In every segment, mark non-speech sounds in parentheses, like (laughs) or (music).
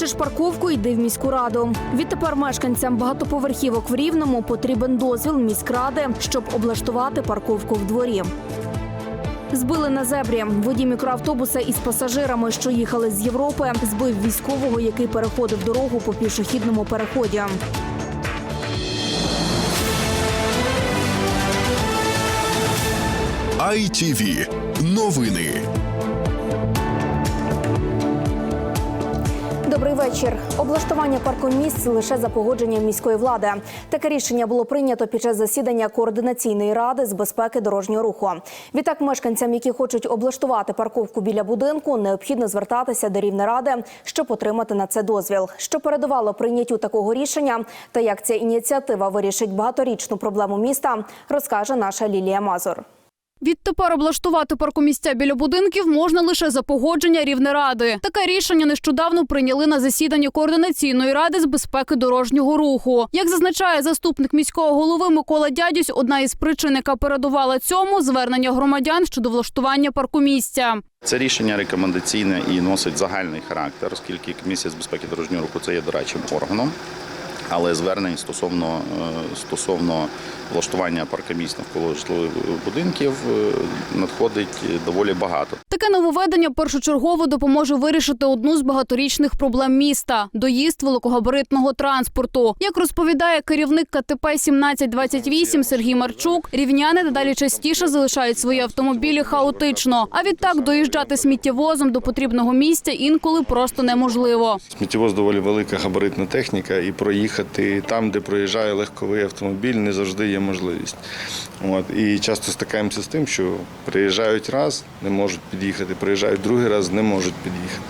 Хочеш парковку, йди в міську раду. Відтепер мешканцям багатоповерхівок в Рівному потрібен дозвіл міськради, щоб облаштувати парковку в дворі. Збили на зебрі. Водій мікроавтобуса із пасажирами, що їхали з Європи, збив військового, який переходив дорогу по пішохідному переході. ITV. Новини. Добрий вечір. Облаштування паркомісць лише за погодженням міської влади. Таке рішення було прийнято під час засідання координаційної ради з безпеки дорожнього руху. Відтак, мешканцям, які хочуть облаштувати парковку біля будинку, необхідно звертатися до Рівнеради, щоб отримати на це дозвіл. Що передувало прийняттю такого рішення, та як ця ініціатива вирішить багаторічну проблему міста, розкаже наша Лілія Мазур. Відтепер облаштувати паркомісця біля будинків можна лише за погодження Рівнеради. Таке рішення нещодавно прийняли на засіданні координаційної ради з безпеки дорожнього руху. Як зазначає заступник міського голови Микола Дядюсь, одна із причин, яка передувала цьому, звернення громадян щодо влаштування паркомісця. Це рішення рекомендаційне і носить загальний характер, оскільки комісія з безпеки дорожнього руху це є дорадчим органом. Але звернень стосовно е, стосовно влаштування паркомісць навколо житлових будинків е, надходить доволі багато. Таке нововведення першочергово допоможе вирішити одну з багаторічних проблем міста доїзд великогабаритного транспорту. Як розповідає керівник КТП 1728 Сергій Марчук, рівняни дедалі частіше залишають свої автомобілі хаотично. А відтак доїжджати сміттєвозом до потрібного місця інколи просто неможливо. Сміттєвоз доволі велика габаритна техніка, і проїхати там, де проїжджає легковий автомобіль, не завжди є можливість. От. І часто стикаємося з тим, що приїжджають раз, не можуть під'їхати, приїжджають другий раз, не можуть під'їхати.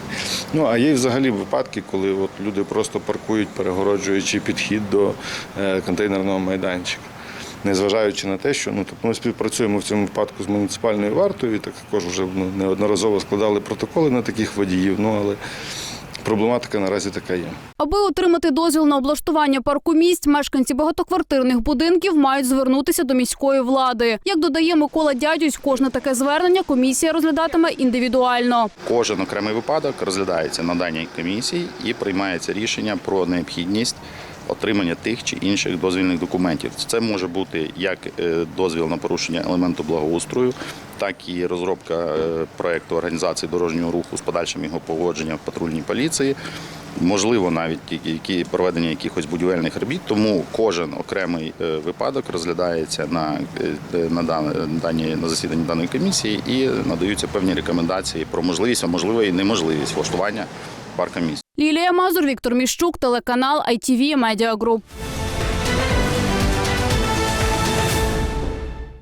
Ну а є взагалі випадки, коли от люди просто паркують, перегороджуючи підхід до е, контейнерного майданчика. Незважаючи на те, що ну тобто ми співпрацюємо в цьому випадку з муніципальною вартою, і також вже ну, неодноразово складали протоколи на таких водіїв. Ну але проблематика наразі така є. Аби отримати дозвіл на облаштування парку місць, мешканці багатоквартирних будинків мають звернутися до міської влади. Як додає Микола Дядюсь, кожне таке звернення комісія розглядатиме індивідуально. Кожен окремий випадок розглядається на даній комісії і приймається рішення про необхідність отримання тих чи інших дозвільних документів. Це може бути як е, дозвіл на порушення елементу благоустрою, так і розробка е, проекту організації дорожнього руху з подальшим його погодженням в патрульній поліції. Можливо, навіть які- проведення якихось будівельних робіт, тому кожен окремий е, випадок розглядається на, на, дані, на засіданні даної комісії і надаються певні рекомендації про можливість, а можливо і неможливість влаштування парка місць. Лілія Мазур, Віктор Міщук, телеканал ITV Media Group.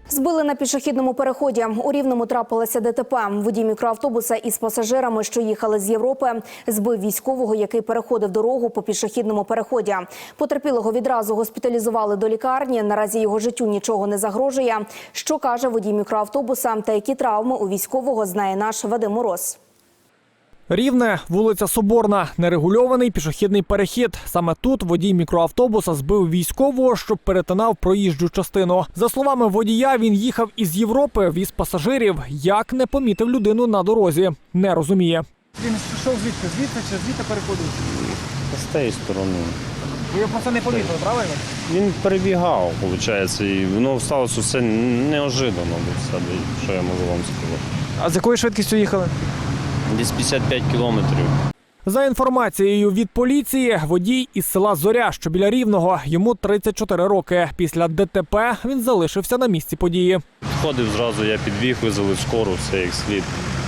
Збили на пішохідному переході. У Рівному трапилося ДТП. Водій мікроавтобуса із пасажирами, що їхали з Європи, збив військового, який переходив дорогу по пішохідному переході. Потерпілого відразу госпіталізували до лікарні. Наразі його життю нічого не загрожує. Що каже водій мікроавтобуса та які травми у військового знає наш Вадим Мороз. Рівне, вулиця Соборна, нерегульований пішохідний перехід. Саме тут водій мікроавтобуса збив військового, щоб перетинав проїжджу частину. За словами водія, він їхав із Європи, віз пасажирів. Як не помітив людину на дорозі, не розуміє. Він пішов звідки? Звідси чи звідти переходив? З тієї сторони. Ви його просто не помітили, правильно? Він перебігав, виходить, і воно сталося все неожиданно для себе, що я можу вам сказати. А з якою швидкістю їхали? Десь 55 кілометрів. За інформацією від поліції, водій із села Зоря, що біля Рівного, йому 34 роки. Після ДТП він залишився на місці події. Ходив зразу, я підвіг, визвали скору, все як слід.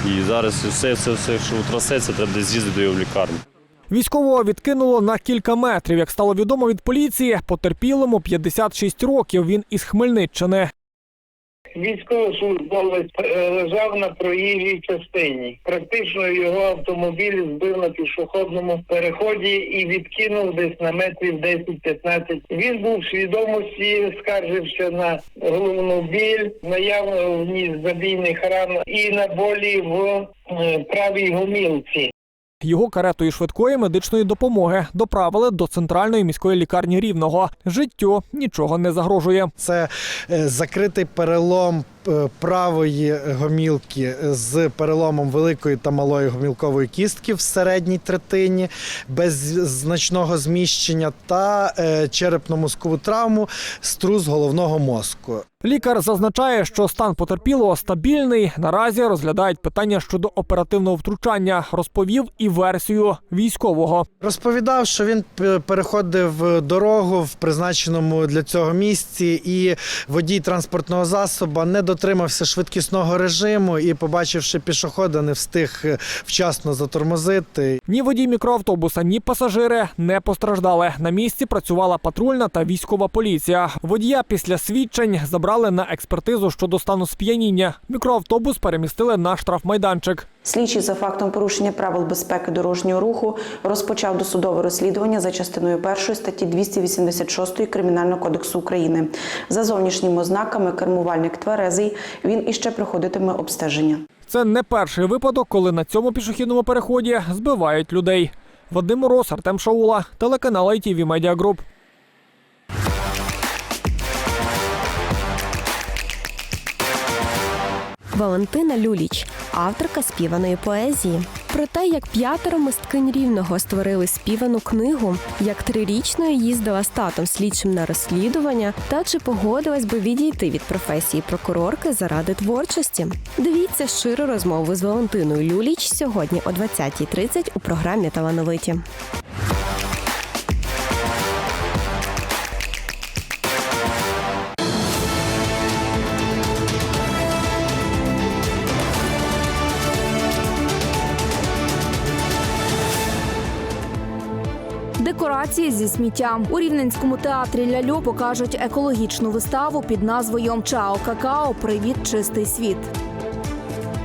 І зараз все, все, все, що трасеться, треба десь з'їздити його в лікарню. Військового відкинуло на кілька метрів. Як стало відомо від поліції, потерпілому 56 років. Він із Хмельниччини. Військовослужбовець е, лежав на проїжджій частині. Практично його автомобіль збив на пішохідному переході і відкинув десь на метрів 10-15. Він був в свідомості, скаржився на головну біль, наявно вніс забійних ран і на болі в е, правій гомілці. Його каретою швидкої медичної допомоги доправили до центральної міської лікарні Рівного. Життю нічого не загрожує. Це е, закритий перелом правої гомілки з переломом великої та малої гомілкової кістки в середній третині, без значного зміщення, та е, черепно-мозкову травму, струс головного мозку. Лікар зазначає, що стан потерпілого стабільний. Наразі розглядають питання щодо оперативного втручання. Розповів і версію військового. Розповідав, що він п- переходив дорогу в призначеному для цього місці, і водій транспортного засобу не дотримався швидкісного режиму і, побачивши пішохода, не встиг е, вчасно затормозити. Ні водій мікроавтобуса, ні пасажири не постраждали. На місці працювала патрульна та військова поліція. Водія після свідчень забрали на експертизу щодо стану сп'яніння. Мікроавтобус перемістили на штрафмайданчик. Слідчий за фактом порушення правил безпеки дорожнього руху розпочав досудове розслідування за частиною 1 статті 286 Кримінального кодексу України. За зовнішніми ознаками кермувальник тверезий. Він іще проходитиме обстеження. Це не перший випадок, коли на цьому пішохідному переході збивають людей. Вадим Мороз, Артем Шаула, телеканал ITV Media Group. Валентина Люліч, авторка співаної поезії. Про те, як п'ятеро мисткинь рівного створили співану книгу, як трирічною їздила з татом слідчим на розслідування, та чи погодилась би відійти від професії прокурорки заради творчості. Дивіться щиру розмову з Валентиною Люліч сьогодні о 20.30 у програмі Талановиті. Декорації зі сміттям. у рівненському театрі Ляльо покажуть екологічну виставу під назвою Чао Какао. Привіт, чистий світ.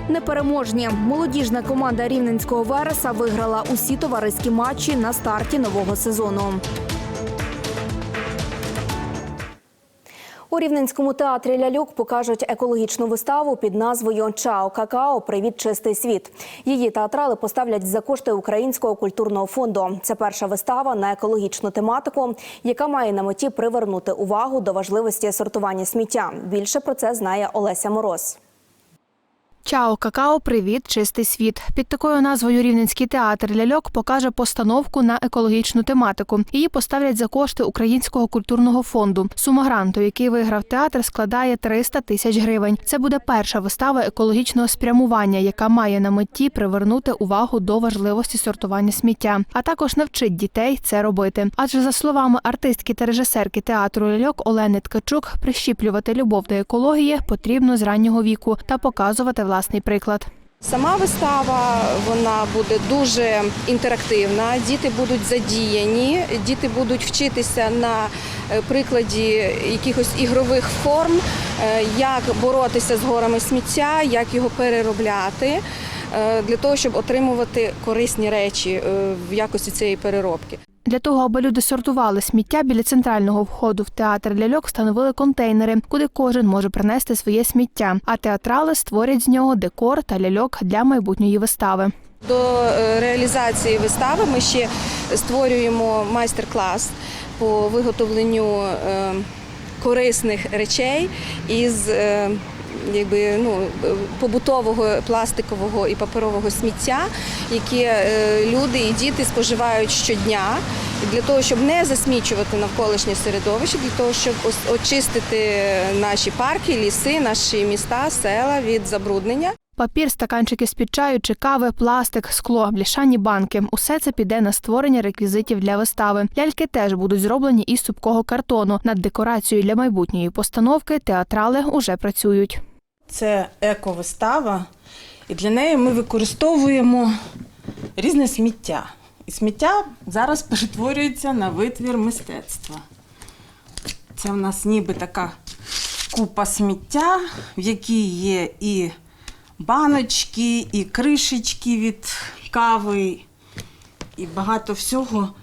Непереможні молодіжна команда рівненського Вереса виграла усі товариські матчі на старті нового сезону. У рівненському театрі Ляльок покажуть екологічну виставу під назвою Чао Какао. Привіт, чистий світ. Її театрали поставлять за кошти Українського культурного фонду. Це перша вистава на екологічну тематику, яка має на меті привернути увагу до важливості сортування сміття. Більше про це знає Олеся Мороз. Чао, какао, привіт, чистий світ. Під такою назвою Рівненський театр ляльок покаже постановку на екологічну тематику. Її поставлять за кошти Українського культурного фонду. Сума гранту, який виграв театр, складає 300 тисяч гривень. Це буде перша вистава екологічного спрямування, яка має на меті привернути увагу до важливості сортування сміття, а також навчить дітей це робити. Адже за словами артистки та режисерки театру ляльок Олени Ткачук, прищіплювати любов до екології потрібно з раннього віку та показувати власний приклад. Сама вистава вона буде дуже інтерактивна. Діти будуть задіяні, діти будуть вчитися на е, прикладі якихось ігрових форм, е, як боротися з горами сміття, як його переробляти е, для того, щоб отримувати корисні речі в якості цієї переробки. Для того, аби люди сортували сміття біля центрального входу в театр ляльок, встановили контейнери, куди кожен може принести своє сміття. А театрали створять з нього декор та ляльок для майбутньої вистави. До е, реалізації вистави ми ще створюємо майстер-клас по виготовленню е, корисних речей із е, якби, ну, побутового пластикового і паперового сміття, які е, люди і діти споживають щодня. Для того, щоб не засмічувати навколишнє середовище, для того, щоб очистити наші парки, ліси, наші міста, села від забруднення. Папір, стаканчики з-під чаю чи кави, пластик, скло, бляшані банки – усе це піде на створення реквізитів для вистави. Ляльки теж будуть зроблені із супкого картону. Над декорацією для майбутньої постановки театрали уже працюють. Це ековистава, і для неї ми використовуємо різне сміття. І сміття зараз перетворюється на витвір мистецтва. Це в нас ніби така купа сміття, в якій є і баночки, і кришечки від кави, і багато всього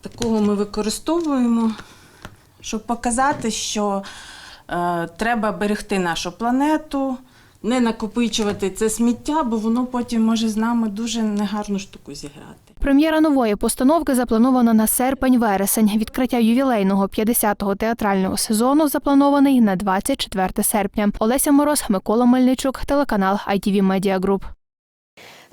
такого ми використовуємо, щоб показати, що треба берегти нашу планету, не накопичувати це сміття, бо воно потім може з нами дуже негарну штуку зіграти. Прем'єра нової постановки запланована на серпень-вересень. Відкриття ювілейного 50-го театрального сезону запланований на 24 серпня. Олеся Мороз, Микола Мельничук, телеканал ITV Media Group.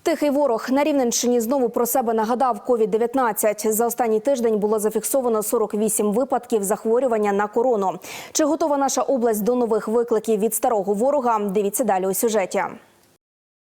Тихий ворог на Рівненщині знову про себе нагадав COVID-19. За останній тиждень було зафіксовано 48 випадків захворювання на корону. Чи готова наша область до нових викликів від старого ворога? Дивіться далі у сюжеті.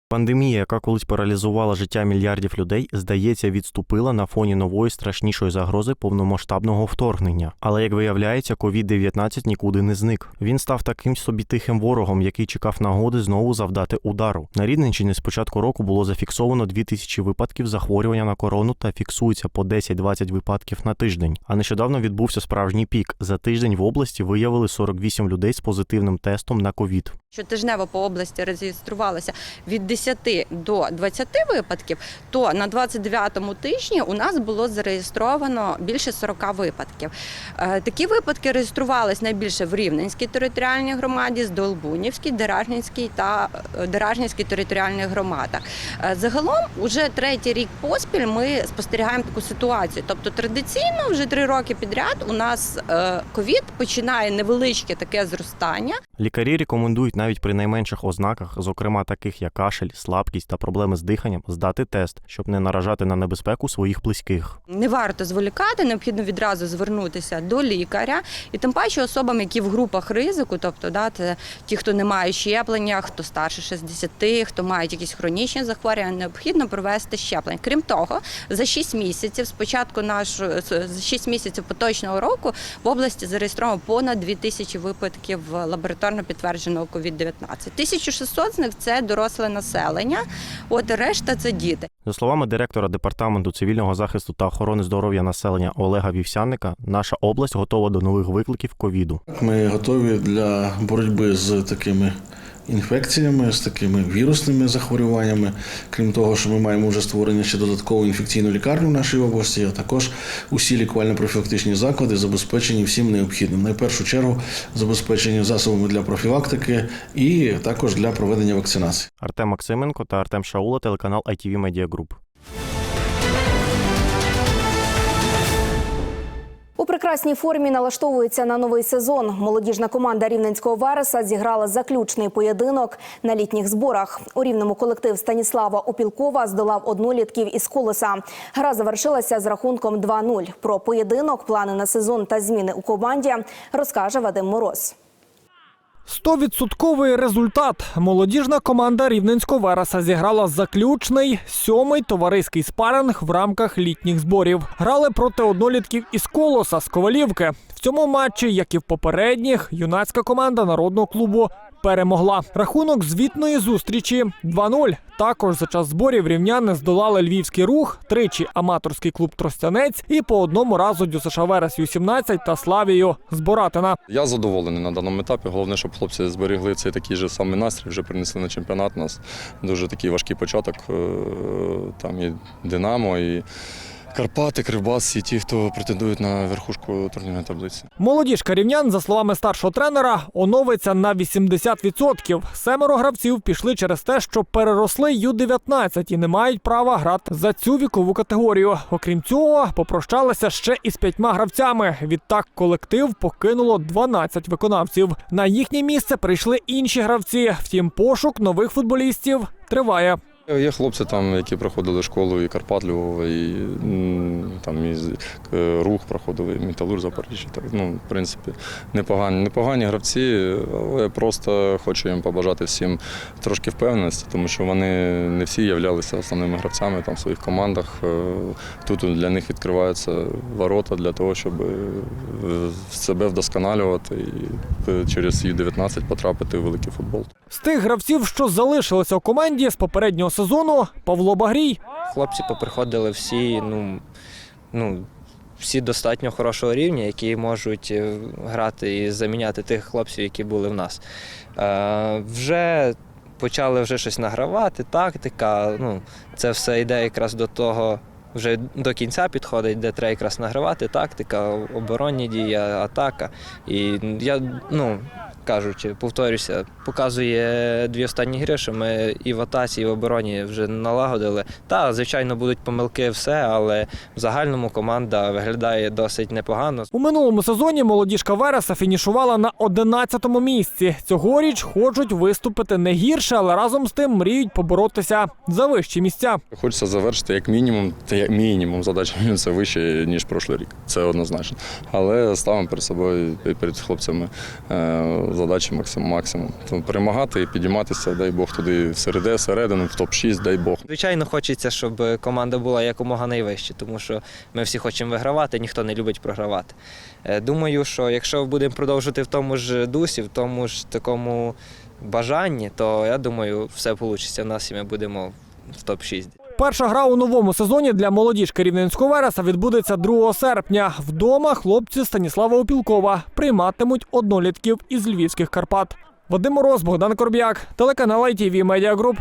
Пандемія, яка колись паралізувала життя мільярдів людей, здається, відступила на фоні нової страшнішої загрози повномасштабного вторгнення. Але як виявляється, COVID-19 нікуди не зник. Він став таким собі тихим ворогом, який чекав нагоди знову завдати удару. На Рівненщині з початку року було зафіксовано 2000 випадків захворювання на корону та фіксується по 10-20 випадків на тиждень. А нещодавно відбувся справжній пік. За тиждень в області виявили 48 людей з позитивним тестом на ковід. Щотижнево по області реєструвалося від 10 до 20 випадків, то на 29-му тижні у нас було зареєстровано більше 40 випадків. Е, Такі випадки реєструвалися найбільше в Рівненській територіальній громаді, Здолбунівській, Деражнівській та е, Деражнівській територіальних громадах. Е, Загалом, уже третій рік поспіль ми спостерігаємо таку ситуацію. Тобто традиційно вже три роки підряд у нас ковід починає невеличке таке зростання. Лікарі рекомендують навіть при найменших ознаках, зокрема таких як кашель, слабкість та проблеми з диханням, здати тест, щоб не наражати на небезпеку своїх близьких. Не варто зволікати, необхідно відразу звернутися до лікаря, і тим паче особам, які в групах ризику, тобто да, це ті, хто не має щеплення, хто старше 60, хто мають якісь хронічні захворювання, необхідно провести щеплення. Крім того, за 6 місяців, спочатку нашого за 6 місяців поточного року в області зареєстровано понад 2000 випадків лабораторно підтвердженого COVID-19. 1600 з них це доросле населення, от решта це діти. За словами директора департаменту цивільного захисту та охорони здоров'я населення Олега Вівсянника, наша область готова до нових викликів ковіду. Ми готові для боротьби з такими інфекціями, з такими вірусними захворюваннями. Крім того, що ми маємо вже створення ще додаткову інфекційну лікарню в нашій області, а також усі лікувально-профілактичні заклади забезпечені всім необхідним. Найпершу чергу забезпечені засобами для профілактики і також для проведення вакцинації. Артем Максименко та Артем Шаула, телеканал ITV Media Group. Прекрасній формі налаштовується на новий сезон. Молодіжна команда рівненського Вереса зіграла заключний поєдинок на літніх зборах. У рівному колектив Станіслава Опілкова здолав однолітків із колеса. Гра завершилася з рахунком 2-0. Про поєдинок, плани на сезон та зміни у команді розкаже Вадим Мороз. Стовідсотковий результат. Молодіжна команда Рівненського Вереса зіграла заключний сьомий товариський спаринг в рамках літніх зборів. Грали проти однолітків із колоса з Ковалівки. В цьому матчі, як і в попередніх, юнацька команда народного клубу перемогла. Рахунок звітної зустрічі 2-0. Також за час зборів рівняни здолали львівський рух, тричі аматорський клуб Тростянець і по одному разу ДЮСШ Верес Ю-17 та Славію з Боратина. Я задоволений на даному етапі. Головне, щоб хлопці зберегли цей такий же самий настрій, вже принесли на чемпіонат. У нас дуже такий важкий початок. Е, Там і Динамо, і Карпати, Кривбас, і ті, хто претендують на верхушку турнірної таблиці. Молодіжка рівнян, за словами старшого тренера, оновиться на 80%. Семеро гравців пішли через те, що переросли Ю-19 і не мають права грати за цю вікову категорію. Окрім цього, попрощалися ще із п'ятьма гравцями. Відтак колектив покинуло 12 виконавців. На їхнє місце прийшли інші гравці. Втім, пошук нових футболістів триває. Є хлопці, там, які проходили школу і Карпат і там і е, рух проходили, і Металург Запоріжжя. Так, ну, в принципі, непогані, непогані гравці, але просто хочу їм побажати всім трошки впевненості, тому що вони не всі являлися основними гравцями там, в своїх командах. Е, Тут для них відкриваються ворота для того, щоб е, себе вдосконалювати і через Ю-19 потрапити в великий футбол. З тих гравців, що залишилися у команді з попереднього сезону, Павло Багрій. Хлопці поприходили всі, ну, ну, всі достатньо хорошого рівня, які можуть е, грати і заміняти тих хлопців, які були в нас. Е, вже почали вже щось награвати, тактика. Ну, це все йде якраз до того. Вже до кінця підходить, де треба якраз награвати тактика, оборонні дії, атака. І я ну, кажуть, повторюся, показує дві останні гри, що ми і в атаці, і в обороні вже налагодили. Та, звичайно, будуть помилки, все, але в загальному команда виглядає досить непогано. У минулому сезоні молодіжка Вереса фінішувала на 11-му місці. Цьогоріч хочуть виступити не гірше, але разом з тим мріють поборотися за вищі місця. Хочеться завершити як мінімум, та як мінімум задача (laughs) це вище, ніж прошлий рік. Це однозначно. Але ставимо перед собою і перед хлопцями е, задачі максимум. Тому перемагати і підійматися, дай Бог туди всереди, всередину, в топ-6, дай Бог. Звичайно, хочеться, щоб команда була якомога найвище, тому що ми всі хочемо вигравати, ніхто не любить програвати. Е, Думаю, що якщо будемо продовжувати в тому ж дусі, в тому ж такому бажанні, то я думаю, все вийде в нас і ми будемо в топ-6. Перша гра у новому сезоні для молодіжки Рівненського Вереса відбудеться 2 серпня. Вдома хлопці Станіслава Опілкова прийматимуть однолітків із львівських Карпат. Вадим Мороз, Богдан Корб'як, телеканал ITV Media Group.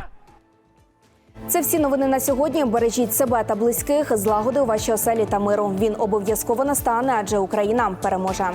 Це всі новини на сьогодні. Бережіть себе та близьких, злагоди у вашій оселі та миру. Він обов'язково настане, адже Україна переможе.